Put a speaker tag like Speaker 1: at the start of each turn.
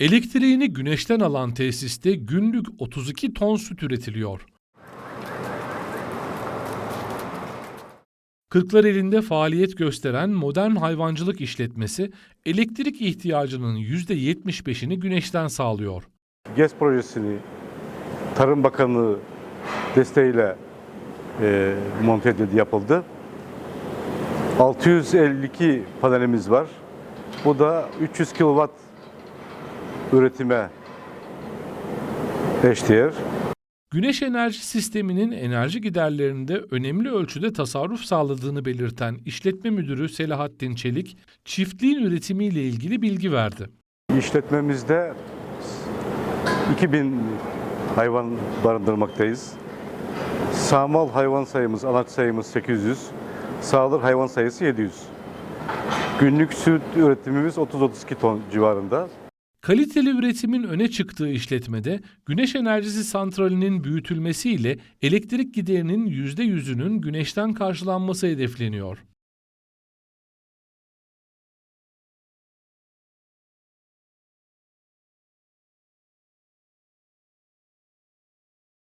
Speaker 1: Elektriğini güneşten alan tesiste günlük 32 ton süt üretiliyor. Kırklareli'nde faaliyet gösteren modern hayvancılık işletmesi elektrik ihtiyacının %75'ini güneşten sağlıyor.
Speaker 2: GES projesini Tarım Bakanlığı desteğiyle e, monte edildi, yapıldı. 652 panelimiz var. Bu da 300 kW üretime eşdeğer.
Speaker 1: Güneş enerji sisteminin enerji giderlerinde önemli ölçüde tasarruf sağladığını belirten işletme müdürü Selahattin Çelik, çiftliğin üretimiyle ilgili bilgi verdi.
Speaker 2: İşletmemizde 2000 hayvan barındırmaktayız. Sağmal hayvan sayımız, anaç sayımız 800, sağlık hayvan sayısı 700. Günlük süt üretimimiz 30-32 ton civarında.
Speaker 1: Kaliteli üretimin öne çıktığı işletmede güneş enerjisi santralinin büyütülmesiyle elektrik giderinin %100'ünün güneşten karşılanması hedefleniyor.